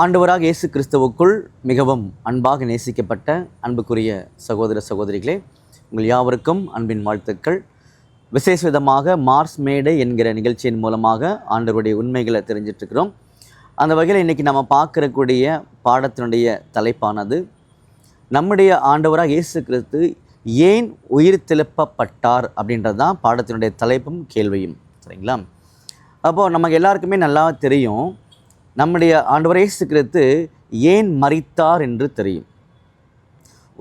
ஆண்டவராக இயேசு கிறிஸ்துவுக்குள் மிகவும் அன்பாக நேசிக்கப்பட்ட அன்புக்குரிய சகோதர சகோதரிகளே உங்கள் யாவருக்கும் அன்பின் வாழ்த்துக்கள். விசேஷ விதமாக மார்ஸ் மேடை என்கிற நிகழ்ச்சியின் மூலமாக ஆண்டவருடைய உண்மைகளை தெரிஞ்சிட்ருக்கிறோம். அந்த வகையில் இன்றைக்கி நம்ம பார்க்கறக்கூடிய பாடத்தினுடைய தலைப்பானது நம்முடைய ஆண்டவராக இயேசு கிறிஸ்து ஏன் உயிர் திழப்பப்பட்டார் அப்படின்றது தான் பாடத்தினுடைய தலைப்பும் கேள்வியும். சரிங்களா? அப்போது நமக்கு எல்லாருக்குமே நல்லா தெரியும் நம்முடைய ஆண்டவர் இயேசு கிறிஸ்து ஏன் மறித்தார் என்று தெரியும்.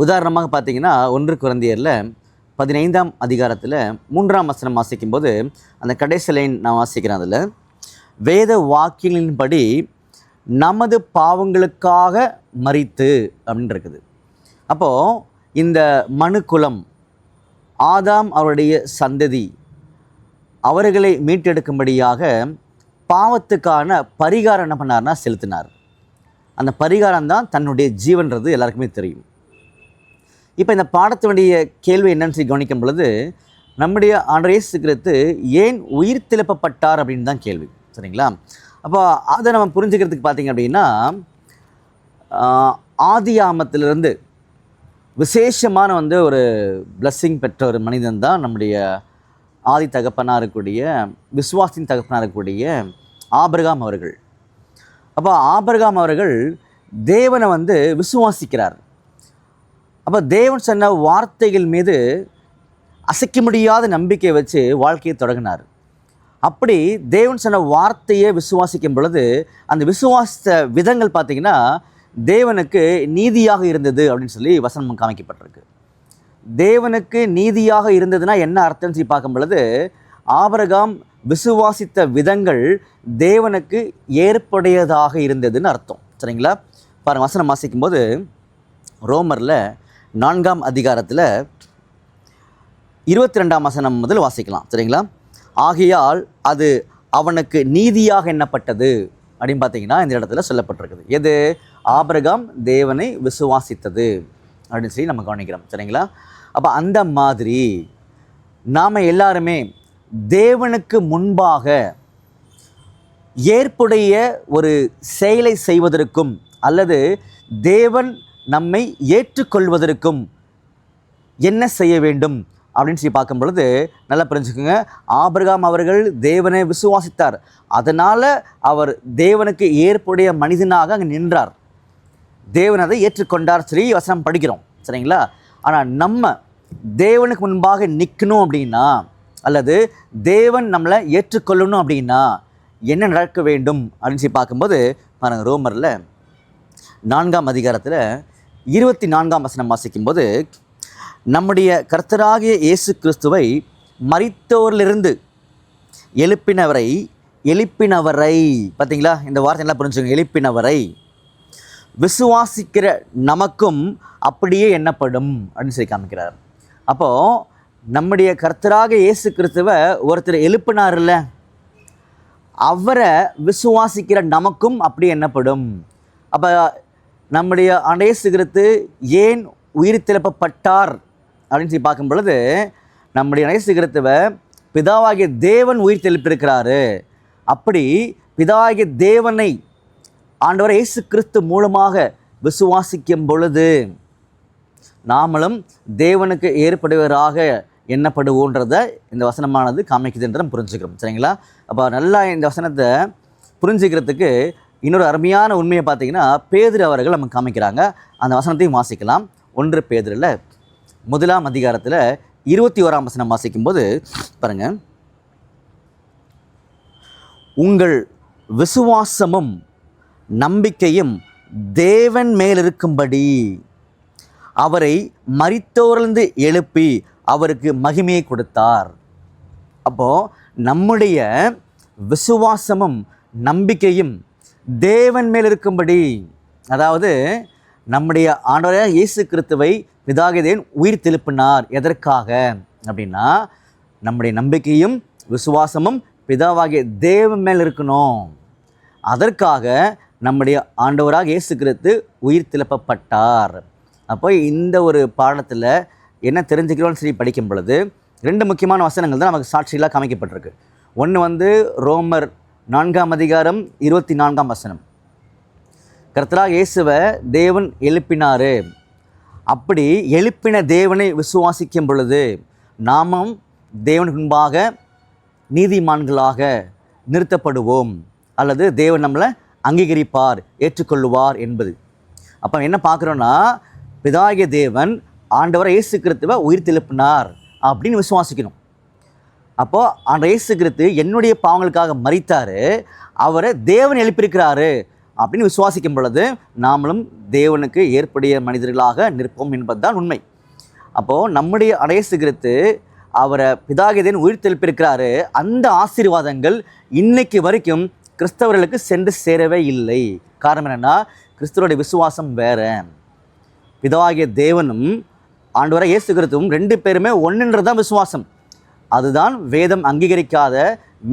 உதாரணமாக பார்த்தீங்கன்னா ஒன்று குழந்தையரில் பதினைந்தாம் அதிகாரத்தில் மூன்றாம் வசனம் வாசிக்கும்போது அந்த கடைசி லைன் நான் வாசிக்கிறேன் அதில். வேத வாக்கியங்களின்படி நமது பாவங்களுக்காக மறித்து அப்படின்னு இருக்குது. அப்போது இந்த மனுக்குலம் ஆதாம் அவருடைய சந்ததி அவர்களை மீட்டெடுக்கும்படியாக பாவத்துக்கான பரிகாரம் என்ன பண்ணார்னா செலுத்தினார். அந்த பரிகாரம் தான் தன்னுடைய ஜீவன்றது எல்லாருக்குமே தெரியும். இப்போ இந்த பாடத்தினுடைய கேள்வி என்னன்னு சொல்லி கவனிக்கும் பொழுது நம்முடைய ஆண்டரேசு கிறிஸ்து ஏன் உயிர் திழப்பப்பட்டார் அப்படின்னு தான் கேள்வி. சரிங்களா? அப்போ அதை நம்ம புரிஞ்சுக்கிறதுக்கு பார்த்தீங்க அப்படின்னா ஆதி ஆமத்திலிருந்து விசேஷமான வந்து ஒரு பிளஸ்ஸிங் பெற்ற ஒரு மனிதன் தான் நம்முடைய ஆதி தகப்பனாக இருக்கக்கூடிய விஸ்வாசின் தகப்பனாக இருக்கக்கூடிய ஆபிரகாம் அவர்கள். அப்போ ஆபிரகாம் அவர்கள் தேவனை வந்து விசுவாசிக்கிறார். அப்போ தேவன் சொன்ன வார்த்தைகள் மீது அசைக்க முடியாத நம்பிக்கை வச்சு வாழ்க்கையை தொடங்கினார். அப்படி தேவன் சொன்ன வார்த்தையை விசுவாசிக்கும் பொழுது அந்த விசுவாசித்த விதங்கள் பார்த்தீங்கன்னா தேவனுக்கு நீதியாக இருந்தது அப்படின்னு சொல்லி வசனம் காமிக்கப்பட்டிருக்கு. தேவனுக்கு நீதியாக இருந்ததுன்னா என்ன அர்த்தம்னு சொல்லி பார்க்கும் பொழுது ஆபரகாம் விசுவாசித்த விதங்கள் தேவனுக்கு ஏற்புடையதாக இருந்ததுன்னு அர்த்தம். சரிங்களா? பாருங்க வசனம் வாசிக்கும்போது ரோமரில் நான்காம் அதிகாரத்தில் இருபத்தி ரெண்டாம் வசனம் முதல் வாசிக்கலாம். சரிங்களா? ஆகையால் அது அவனுக்கு நீதியாக எண்ணப்பட்டது அப்படின்னு பார்த்தீங்கன்னா இந்த இடத்துல சொல்லப்பட்டிருக்குது. எது? ஆபரகாம் தேவனை விசுவாசித்தது. அப்படின்னு சொல்லி நம்ம கவனிக்கிறோம். சரிங்களா? அப்போ அந்த மாதிரி நாம் எல்லாருமே தேவனுக்கு முன்பாக ஏற்புடைய ஒரு செயலை செய்வதற்கும் அல்லது தேவன் நம்மை ஏற்றுக்கொள்வதற்கும் என்ன செய்ய வேண்டும் அப்படின்னு சொல்லி பார்க்கும் பொழுது நல்லா புரிஞ்சுக்கோங்க. ஆபிரகாம் அவர்கள் தேவனை விசுவாசித்தார். அதனால் அவர் தேவனுக்கு ஏற்புடைய மனிதனாக அங்கே நின்றார். தேவன் அதை ஏற்றுக்கொண்டார் ஸ்ரீ வசனம் படிக்கிறோம். சரிங்களா? ஆனால் நம்ம தேவனுக்கு முன்பாக நிற்கணும் அப்படின்னா அல்லது தேவன் நம்மளை ஏற்றுக்கொள்ளணும் அப்படின்னா என்ன நடக்க வேண்டும் அப்படின்னு சொல்லி பார்க்கும்போது பாருங்க ரோமரில் நான்காம் அதிகாரத்தில் இருபத்தி நான்காம் வசனம் வாசிக்கும்போது நம்முடைய கர்த்தராகிய இயேசு கிறிஸ்துவை மறித்தோரிலிருந்து எழுப்பினவரை எழுப்பினவரை. பார்த்தீங்களா இந்த வார்த்தை நல்லா புரிஞ்சுக்கோங்க. எழுப்பினவரை. விசுவாசிக்கிற நமக்கும் அப்படியே எண்ணப்படும் அப்படின்னு சொல்லி காமிக்கிறார். அப்போது நம்முடைய கர்த்தராக இயேசு கிறிஸ்துவை ஒருத்தர் எழுப்பினார்ல அவரை விசுவாசிக்கிற நமக்கும் அப்படி எண்ணப்படும். அப்போ நம்முடைய அண்டேசு கிறிஸ்து ஏன் உயிர் திறப்பப்பட்டார் அப்படின்னு சொல்லி பார்க்கும் பொழுது நம்முடைய அணேசு கிறிஸ்துவை பிதாவாகிய தேவன் உயிர் தெளிப்பிருக்கிறாரு அப்படி பிதாவாகிய தேவனை ஆண்டவர் இயேசு கிறிஸ்து மூலமாக விசுவாசிக்கும் பொழுது நாமளும் தேவனுக்கு ஏற்படுவராக எண்ணப்படுவோன்றத இந்த வசனமானது காமிக்குதுன்றதை புரிஞ்சுக்கிறோம். சரிங்களா? அப்போ நல்லா இந்த வசனத்தை புரிஞ்சுக்கிறதுக்கு இன்னொரு அருமையான உண்மையை பார்த்தீங்கன்னா பேதிர் அவர்கள் நமக்கு காமிக்கிறாங்க. அந்த வசனத்தையும் வாசிக்கலாம். ஒன்று பேதிரில் முதலாம் அதிகாரத்தில் இருபத்தி ஓராம் வசனம் வாசிக்கும்போது பாருங்கள் உங்கள் விசுவாசமும் நம்பிக்கையும் தேவன் மேல் இருக்கும்படி அவரை மரித்தோர்ந்து எழுப்பி அவருக்கு மகிமையை கொடுத்தார். அப்போது நம்முடைய விசுவாசமும் நம்பிக்கையும் தேவன் மேல் இருக்கும்படி அதாவது நம்முடைய ஆண்டவராக இயேசு கிறிஸ்துவை பிதாகதேன் உயிர் திருப்பினார் எதற்காக? அப்படின்னா நம்முடைய நம்பிக்கையும் விசுவாசமும் பிதாவாகிய தேவன் மேல் இருக்கணும் அதற்காக நம்முடைய ஆண்டவராக இயேசு கிறிஸ்து உயிர் திளப்பப்பட்டார் அப்போ இந்த ஒரு பாடத்தில் என்ன தெரிஞ்சுக்கிறோம்னு சொல்லி படிக்கும் பொழுது ரெண்டு முக்கியமான வசனங்கள் தான் நமக்கு சாட்சிகளாக காமிக்கப்பட்டிருக்கு. ஒன்று வந்து ரோமர் நான்காம் அதிகாரம் இருபத்தி நான்காம் வசனம். கர்த்தராக இயேசுவை தேவன் எழுப்பினார். அப்படி எழுப்பின தேவனை விசுவாசிக்கும் பொழுது நாமும் தேவனுக்கு முன்பாக நீதிமான்களாக நிறுத்தப்படுவோம். அல்லது தேவன் நம்மளை அங்கீகரிப்பார் ஏற்றுக்கொள்ளுவார் என்பது. அப்போ என்ன பார்க்குறோன்னா பிதாகிய தேவன் ஆண்டவரை இயேசு கிறித்துவை உயிர் தெழுப்பினார் அப்படின்னு விசுவாசிக்கணும். அப்போது ஆண்ட இயேசு கிறித்து என்னுடைய பாவங்களுக்காக மறித்தார் அவரை தேவன் எழுப்பியிருக்கிறாரு அப்படின்னு விசுவாசிக்கும் பொழுது நாமளும் தேவனுக்கு ஏற்புடைய மனிதர்களாக நிற்போம் என்பதுதான் உண்மை. அப்போது நம்முடைய அடையசு கிறித்து அவரை பிதாகிதேன் உயிர் தெளிப்பிருக்கிறாரு அந்த ஆசீர்வாதங்கள் இன்னைக்கு வரைக்கும் கிறிஸ்தவர்களுக்கு சென்று சேரவே இல்லை. காரணம் என்னென்னா கிறிஸ்தவருடைய விசுவாசம் வேற. பிதாகிய தேவனும் ஆண்டவரை இயேசு கிறிஸ்துவும் ரெண்டு பேருமே ஒன்றுன்றது தான் விசுவாசம். அதுதான் வேதம் அங்கீகரிக்காத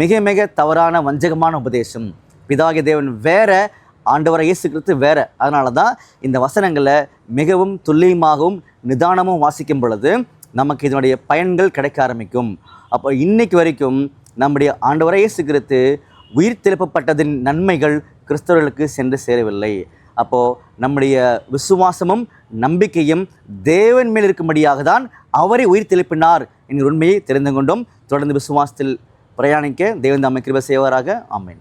மிக மிக தவறான வஞ்சகமான உபதேசம். பிதாகிய தேவன் வேற ஆண்டவரை இயேசு கிறிஸ்து வேற. அதனால தான் இந்த வசனங்களை மிகவும் துல்லியமாகவும் நிதானமும் வாசிக்கும் பொழுது நமக்கு இதனுடைய பயன்கள் கிடைக்க ஆரம்பிக்கும். அப்போ இன்னைக்கு வரைக்கும் நம்முடைய ஆண்டவரை இயேசு கிறிஸ்து உயிர் திருப்பப்பட்டதின் நன்மைகள் கிறிஸ்தவர்களுக்கு சென்று சேரவில்லை. அப்போது நம்முடைய விசுவாசமும் நம்பிக்கையும் தேவன் மேல் இருக்கும்படியாக தான் அவரை உயிர் தெளிப்பினார் என்கிற உண்மையை தெரிந்து கொண்டும். தொடர்ந்து விசுவாசத்தில் பிரயாணிக்க தேவன் தாமை கிருபை செய்வாராக. ஆமேன்.